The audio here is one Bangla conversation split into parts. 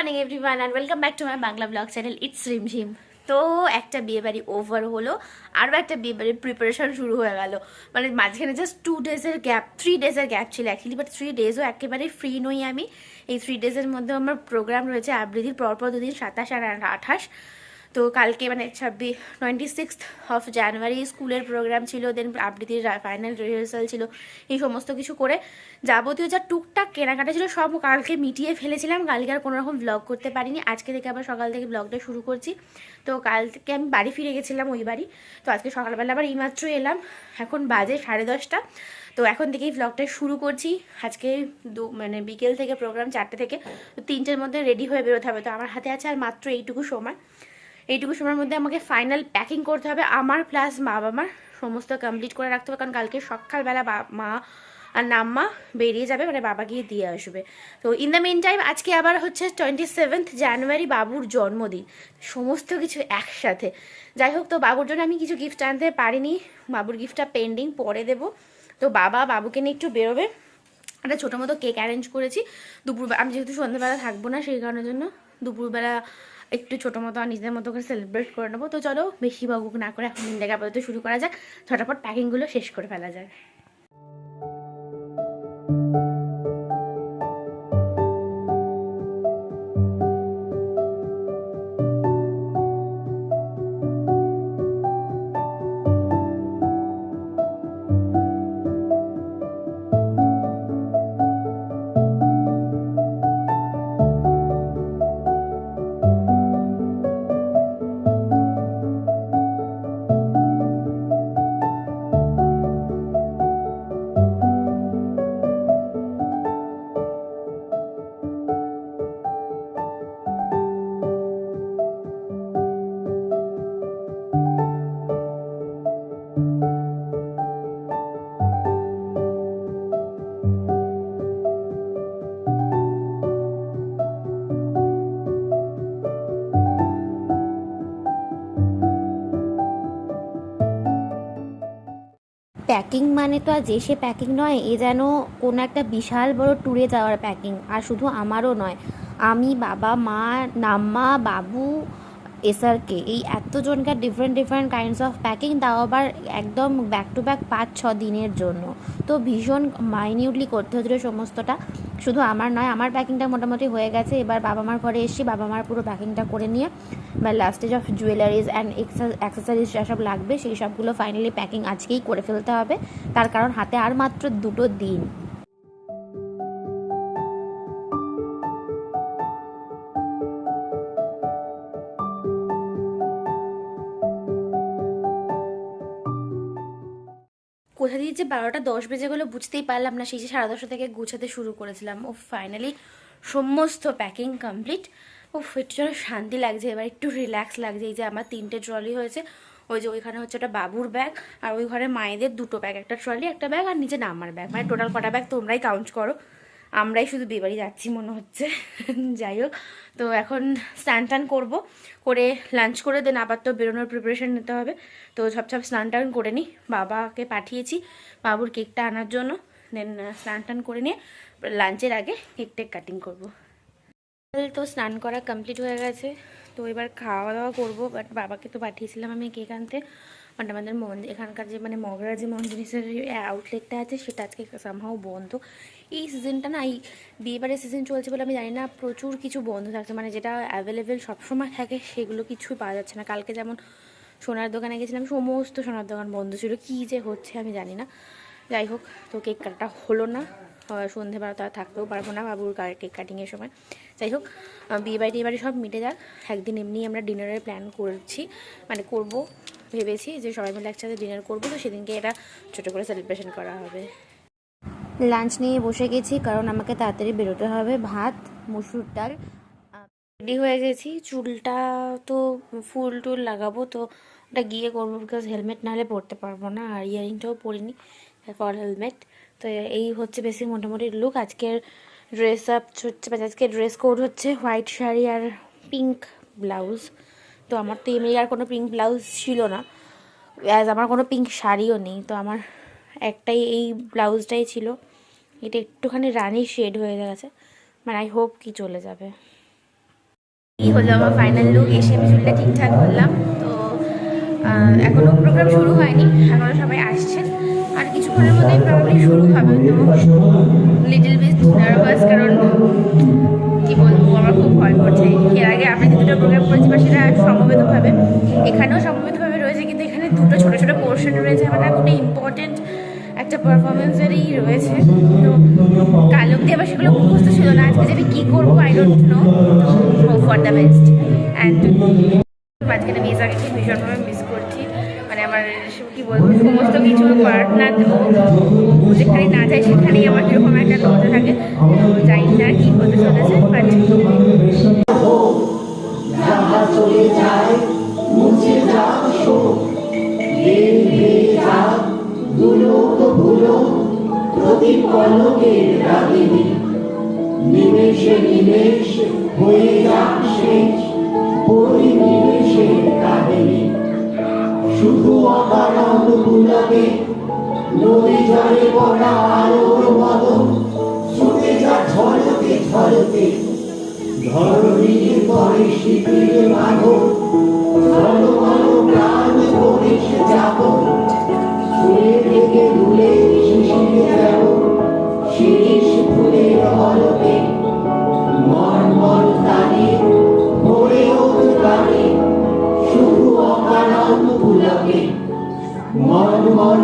Morning everyone and welcome back to my Bangla vlog channel it's Rimjhim তো একটা বিয়ে বাড়ি ওভার হলো আরও একটা বিয়ে বাড়ির প্রিপারেশন শুরু হয়ে গেল। মানে মাঝখানে জাস্ট টু ডেজের গ্যাপ থ্রি ডেজের গ্যাপ ছিল অ্যাকচুয়ালি বাট থ্রি ডেজও একেবারে ফ্রি নই আমি। এই থ্রি ডেজের মধ্যে আমার প্রোগ্রাম রয়েছে আবৃত্তির পরপর দুদিন সাতাশ আর আঠাশ। তো কালকে মানে ছাব্বিশ টোয়েন্টি সিক্স অফ জানুয়ারি স্কুলের প্রোগ্রাম ছিল দেন আবৃত্তির ফাইনাল রিহার্সাল ছিল, এই সমস্ত কিছু করে যাবতীয় যা টুকটাক কেনাকাটা ছিল সব কালকে মিটিয়ে ফেলেছিলাম। কালকে আর কোনোরকম ব্লগ করতে পারিনি। আজকে থেকে আবার সকাল থেকে ব্লগটা শুরু করছি। তো কাল থেকে আমি বাড়ি ফিরে গেছিলাম ওই বাড়ি। তো আজকে সকালবেলা আবার এইমাত্র এলাম। এখন বাজে সাড়ে দশটা। তো এখন থেকেই ব্লগটা শুরু করছি। আজকে দু মানে বিকেল থেকে প্রোগ্রাম চারটে থেকে। তো তিনটের মধ্যে রেডি হয়ে বেরোতে হবে। তো আমার হাতে আছে আর মাত্র এইটুকু সময়। এইটুকু সময়ের মধ্যে আমাকে ফাইনাল প্যাকিং করতে হবে। আমার প্লাস মা বাবার সমস্ত কমপ্লিট করে রাখতে হবে, কারণ কালকে সকালবেলা মা আর নাম্মা বেরিয়ে যাবে মানে বাবা গিয়ে দিয়ে আসবে। তো ইন দ্য মেন টাইম আজকে আবার হচ্ছে টোয়েন্টি সেভেন্থ জানুয়ারি বাবুর জন্মদিন। সমস্ত কিছু একসাথে। যাই হোক, তো বাবুর জন্য আমি কিছু গিফট আনতে পারিনি। বাবুর গিফটটা পেন্ডিং পরে দেবো। তো বাবা বাবুকে নিয়ে একটু বেরোবে। একটা ছোটো মতো কেক অ্যারেঞ্জ করেছি। দুপুর আমি যেহেতু সন্ধ্যেবেলা থাকব না, সেই কারণের জন্য দুপুরবেলা একটু ছোটো মতো নিজেদের মতো করে সেলিব্রেট করে নেব। তো চলো বেশি বাবুক না করে এখন দিনটাকে আপাতত শুরু করা যাক। ঝটাপট প্যাকিংগুলো শেষ করে ফেলা যায় প্যাকিং মানে তো আর যে সে প্যাকিং নয়, এ যেন কোনো একটা বিশাল বড় ট্যুরে যাওয়ার প্যাকিং আর শুধু আমারও নয়, আমি বাবা, মা, নাম্মা, বাবু এসআরকে এই এতজনকার different different kinds of packing তাও আবার একদম ব্যাক টু ব্যাক পাঁচ, ছ দিনের জন্য। তো ভীষণ মাইনিউটলি করতে হচ্ছিল সমস্তটা। শুধু আমার নয়, আমার প্যাকিংটা মোটামুটি হয়ে গেছে। এবার বাবা মার ঘরে এসেছি বাবা মার পুরো প্যাকিংটা করে নিয়ে বা লাস্টেজ অফ জুয়েলারিজ অ্যান্ড অ্যাক্সেসারিজ যা সব লাগবে, সেই সবগুলো ফাইনালি প্যাকিং আজকেই করে ফেলতে হবে। তার কারণ হাতে আর মাত্র দুটো দিন। কোথা দিয়ে যে বারোটা দশ বেজে গেলো বুঝতেই পারলাম না, সেই যে সাড়ে দশটা থেকে গুছাতে শুরু করেছিলাম। ও ফাইনালি সমস্ত প্যাকিং কমপ্লিট ও একটু যেন শান্তি লাগছে, এবার একটু রিল্যাক্স লাগছে। এই যে আমার তিনটে ট্রলি হয়েছে, ওই যে ওইখানে হচ্ছে একটা বাবুর ব্যাগ আর ওই ঘরে মায়েদের দুটো ব্যাগ একটা ট্রলি একটা ব্যাগ আর নিচে নামার ব্যাগ মানে টোটাল কটা ব্যাগ তোমরাই কাউন্ট করো। আমরাই শুধু বিয়েবাড়ি যাচ্ছি মনে হচ্ছে। যাই হোক, তো এখন স্নান টান করব, করে লাঞ্চ করে দেন আবার তো বেরোনোর প্রিপারেশন নিতে হবে। তো সব সব স্নান টান করে নিই বাবাকে পাঠিয়েছি বাবুর কেকটা আনার জন্য। দেন স্নান টান করে নিয়ে লাঞ্চের আগে কেক টেক কাটিং করব। তো স্নান করা কমপ্লিট হয়ে গেছে, তো এবার খাওয়া দাওয়া করব বাট বাবাকে তো পাঠিয়েছিলাম আমি কেক আনতে। বাট আমাদের মন এখানকার যে মানে মগরা যে মঞ্জুরিসের আউটলেটটা আছে, সেটা আজকে সামহাও বন্ধ। এই সিজনটা না, এই বিয়েবারের সিজন চলছে বলে আমি জানি না, প্রচুর কিছু বন্ধ থাকছে। মানে যেটা অ্যাভেলেবেল সবসময় থাকে, সেগুলো কিছুই পাওয়া যাচ্ছে না। কালকে যেমন সোনার দোকানে গেছিলাম, সমস্ত সোনার দোকান বন্ধ ছিল। কী যে হচ্ছে আমি জানি না। যাই হোক, তো কেক কাটা হলো না। সন্ধেবেলা তো আর থাকতেও পারব না বাবুর কেক কাটিংয়ের সময়। যাই হোক বিয়ে বাড়ি টিয়ে বাড়ি সব মিটে যাক। একদিন এমনি আমরা ডিনারের প্ল্যান করছি। মানে করব। ভেবেছি যে সবাই মিলে একসাথে ডিনার করব তো সেদিনকে এটা ছোটো করে সেলিব্রেশন করা হবে। লাঞ্চ নিয়ে বসে গেছি কারণ আমাকে তাড়াতাড়ি বেরোতে হবে। ভাত মুসুর ডাল রেডি হয়ে গেছি। চুলটা তো ফুল টুল লাগাবো তো ওটা গিয়ে করব বিকজ হেলমেট নাহলে পরতে পারব না আর ইয়ারিংটাও পরিনি ফর হেলমেট তো এই হচ্ছে বেশি মোটামুটি লুক আজকের ড্রেস আপ হচ্ছে আজকে ড্রেস কোড হচ্ছে হোয়াইট শাড়ি আর পিঙ্ক ব্লাউজ তো আমার তো এমনি আর কোনো পিঙ্ক ব্লাউজ ছিল না। অ্যাজ আমার কোনো পিঙ্ক শাড়িও নেই, তো আমার একটাই এই ব্লাউজটাই ছিল। এটা একটুখানি রানি শেড হয়ে গেছে। মানে আই হোপ কি চলে যাবে। এই হলো আমার ফাইনাল লুক এসে আমি চুলটা ঠিকঠাক করলাম। তো এখনও এখনও প্রোগ্রাম শুরু হয়নি, এখনও সবাই আসছেন। আর কিছুক্ষণের মধ্যেই প্রবলি শুরু হবে, তো লিটল বিট নার্ভাস কারণ কি বলব, আমার খুব ভয় করছে। এর আগে আমরা যে দুটো প্রোগ্রাম সেটা সমবেতভাবে, এখানেও সমবেতভাবে রয়েছে, কিন্তু এখানে দুটো ছোটো ছোটো পোর্শন রয়েছে মানে কোনো ইম্পর্টেন্ট একটা পারফরমেন্সেরই রয়েছে। তো কাল অব্দি আবার সেগুলো মুখস্থ ছিল না, আজকে যে আমি কী করব I don't know for the best and মাঝখানে মেজাকে ভীষণভাবে মিস করছি মানে আমার কী বলব, সমস্ত কিছু পার্টনার যেখানে না যায় সেখানেই আমার কীরকম একটা নজর থাকে, তো জানি না কী হতে চলেছে বাট চলে যায়, মুছে যাক শোক। দুলোক ভুলোক প্রতি পলকের রাগিনী নিমেষে নিমেষ হয়ে যাক শেষ পরিনিমেষের কাহিনী। শুধু অকারণ পুলকে নদী জলে পড়া আলোর মদন ছুটে যা ঝলকে ঝলকে। ধরণীর পরে শিখির মাগো ঘন প্রাণ করিস যাব। ছুঁয়ে থেকে দুলে শিশির যাব। শিরিষ ফুলের হলকে মন মন তানে ভরে গানে শুধু অকারণ পুলকে মন মন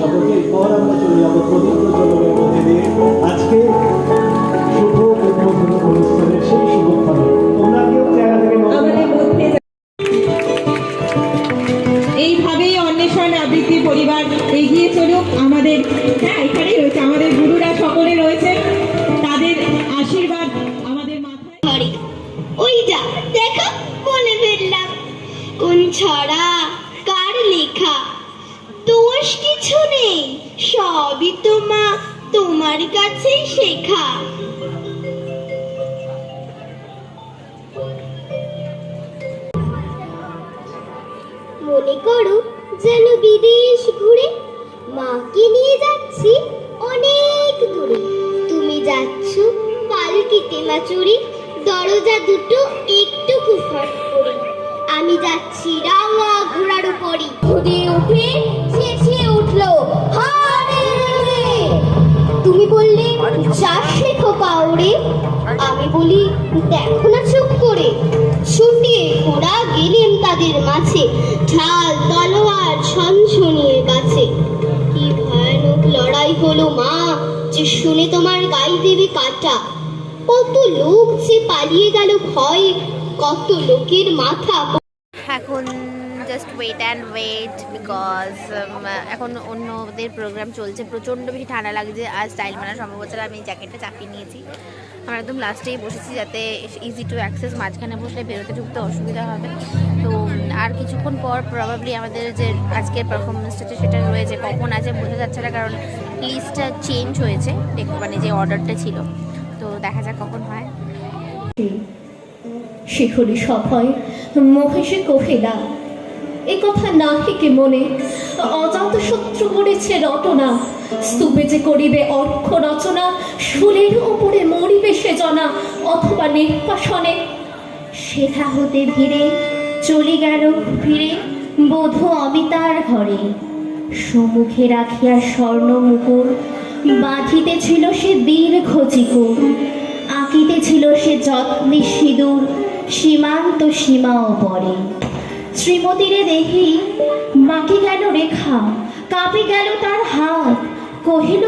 সকলকে এরপর আমরা চলে যাব পবিত্র জলমের মধ্যে দিয়ে। আজকে শুভ উদ্বোধন অনুষ্ঠানের সেই শুভক্ষণে। তোমরা কেউ জায়গা থেকে নতুন আমাদের মধ্যে এইভাবেই অন্বেষণ আবৃত্তি পরিবার এগিয়ে চলুক। আমাদের হ্যাঁ এখানেই রয়েছে। আমাদের গুরুরা সকলে রয়েছে। তাদের আশীর্বাদ আমাদের মাথায় ওই যা দেখো বলে ফেললাম কোন ছড়া কার লেখা? দোষ কিছু নেই, সবই তো মা তোমার কাছে শেখা। মনে করো যেন বিদেশ ঘুরে মাকে নিয়ে যাচ্ছি অনেক দূরে। তুমি যাচ্ছ পালকিতে মাচুরি দরজা দুটো একটু কুফাট করে। আমি যাচ্ছি, রাঙা ঘোড়ার উপরই। ঘুরে উঠে চেঁচিয়ে উঠল তুমি বললে আমি বলি, দেখো না চুপ করে। ছুটিয়ে ঘোড়া গেলেন তাদের মাঝে, ঢাল, তলোয়ার কাছে। কি ভয়ানক লড়াই হলো মা, যে শুনে তোমার গায়ে দেবে কাটা। কত লোক যে পালিয়ে গেল ভয়ে, কত লোকের মাথা ওয়েট অ্যান্ড ওয়েট বিকজ এখন অন্যদের প্রোগ্রাম চলছে, প্রচণ্ড বেশি ঠান্ডা লাগছে, আর স্টাইল মানা সম্ভবত আমি জ্যাকেটটা চাপিয়ে নিয়েছি। আমরা একদম লাস্টেই বসেছি যাতে ইজি টু অ্যাক্সেস মাঝখানে বসলে বেরোতে ঢুকতে অসুবিধা হবে। তো, আর কিছুক্ষণ পর প্রবাবলি আমাদের যে আজকের পারফরমেন্সটা সেটা রয়েছে, কখন আছে বোঝা যাচ্ছে না, কারণ লিস্টটা চেঞ্জ হয়েছে মানে যে অর্ডারটা ছিল। তো দেখা যাক কখন হয়। শিহরি সভয় মহেশে কহিলা এ কথা না হেকে মনে? অজাত শত্রু করেছে রটনা। স্তূপে যে করিবে অর্ঘ রচনা, শুলের উপরে মরিবে সে জনা, অথবা নির্বাসনে। সেথা হতে ধীরে চলে গেল ফিরে, বধূ অমিতার ঘরে। সম্মুখে রাখিয়া স্বর্ণ মুকুর বাঁধিতেছিল সে দীর্ঘ চিকুর আঁকিতেছিল সে যত্নে সিঁদুর, সীমান্ত সীমাও পরে। শ্রীমতীরে দেখি মাকে গেল রেখা কাঁপে গেল তার হাত। কহিল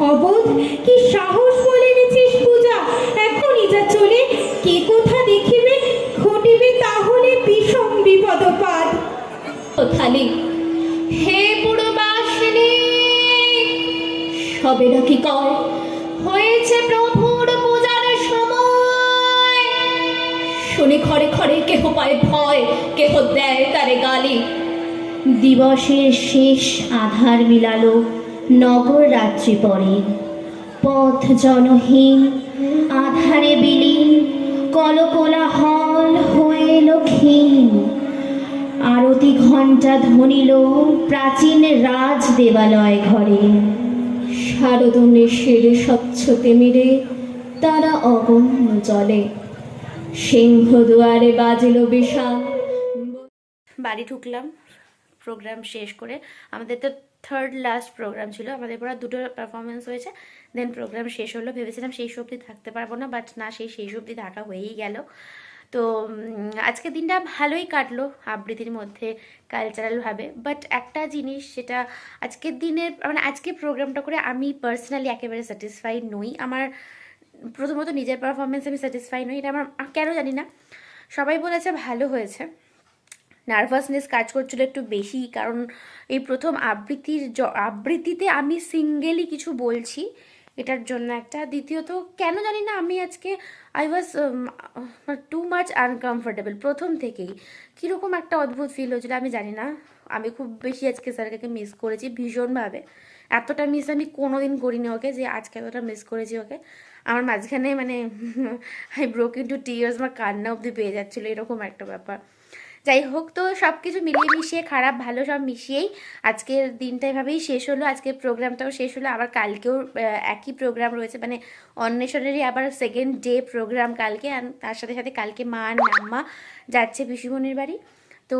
অবোধ কি সাহস বলে এনেছিস পূজা? এখনই যা চলে কে কোথা দেখিবে ঘটিবে তাহলে বিষম বিপদপাত। থালি হে পুরবাসিনী! সবে নাকি কয় হয়েছে প্রভুর শুনে ঘরে ঘরে কেহ পায় ভয়, কেহ দেয় তারে গালি। দিবসের শেষ আধার মিলালো নগর রাত্রি পরে। পথ জনহীন, আধারে বিলীন, কলকোলাহল হয়ে এলো ক্ষীণ। আরতি ঘণ্টা ধ্বনিল প্রাচীন রাজ দেবালয় ঘরে। শারদ নেশের স্বচ্ছ তেমিরে তারা অগম্য জলে। সিংহ দুয়ারে বাজিল বিশাল বাড়ি ঢুকলাম প্রোগ্রাম শেষ করে। আমাদের তো থার্ড লাস্ট প্রোগ্রাম ছিল আমাদের পরে দুটো পারফরমেন্স হয়েছে দেন প্রোগ্রাম শেষ হলো ভেবেছিলাম সেই অবধি থাকতে পারব না বাট না সেই শেষ অবধি থাকা হয়েই গেল। তো উম, আজকের দিনটা ভালোই কাটলো আবৃত্তির মধ্যে কালচারালভাবে বাট একটা জিনিস সেটা আজকের দিনের মানে আজকে প্রোগ্রামটা করে আমি পার্সোনালি একেবারে স্যাটিসফাইড নই। আমার প্রথমত নিজের পারফরমেন্স আমি স্যাটিসফাই নই, এটা আমার কেন জানি না। সবাই বলেছে ভালো হয়েছে। নার্ভাসনেস কাজ করছিল একটু বেশি, কারণ এই প্রথম আবৃত্তির আবৃত্তিতে আমি সিঙ্গেলি কিছু বলছি, এটার জন্য একটা। দ্বিতীয়ত, কেন জানি না, আমি আজকে I was too much uncomfortable প্রথম থেকেই। কীরকম একটা অদ্ভুত ফিল হয়েছিল, আমি জানি না। আমি খুব বেশি আজকে স্যারকে মিস করেছি ভীষণভাবে। এতটা মিস আমি কোনো দিন করিনি ওকে, যে আজকে এতটা মিস করেছি ওকে। আমার মাঝখানে মানে আই ব্রোক ইন্টু টিয়ার্স আমার কান্না অবধি পেয়ে যাচ্ছিল, এরকম একটা ব্যাপার। যাই হোক, তো সব কিছু মিলিয়ে মিশিয়ে খারাপ, ভালো সব মিশিয়েই আজকের দিনটা এভাবেই শেষ হলো। আজকের প্রোগ্রামটাও শেষ হলো। আবার কালকেও একই প্রোগ্রাম রয়েছে। মানে অন্বেষণেরই আবার সেকেন্ড ডে প্রোগ্রাম কালকে। আর তার সাথে সাথে কালকে মা আর নাম্মা যাচ্ছে পিসিমণির বাড়ি। তো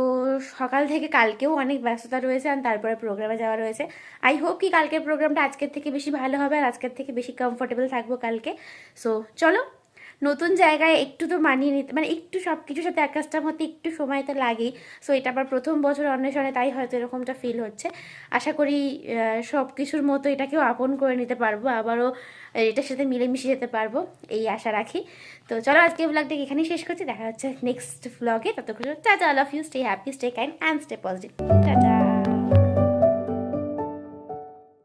সকাল থেকে কালকেও অনেক ব্যস্ততা রয়েছে আর তারপরে প্রোগ্রামে যাওয়া রয়েছে। আই হোপ কি কালকের প্রোগ্রামটা আজকের থেকে বেশি ভালো হবে আর আজকের থেকে বেশি কমফোর্টেবল থাকব কালকে। সো চলো। নতুন জায়গায় একটু তো মানিয়ে নিতে মানে একটু সব কিছুর সাথে অ্যাকাস্টাম হতে একটু সময় তো লাগেই। সো এটা আবার প্রথম বছর অন্বেষণে তাই হয়তো এরকমটা ফিল হচ্ছে। আশা করি সব কিছুর মতো এটাকেও আপন করে নিতে পারব। আবারও এটার সাথে মিলেমিশে যেতে পারব, এই আশা রাখি। তো চলো আজকে ব্লগটাকে এখানেই শেষ করছি। দেখা হচ্ছে নেক্সট ব্লগে ততক্ষণ, tata of you stay happy stay kind and stay positive tata.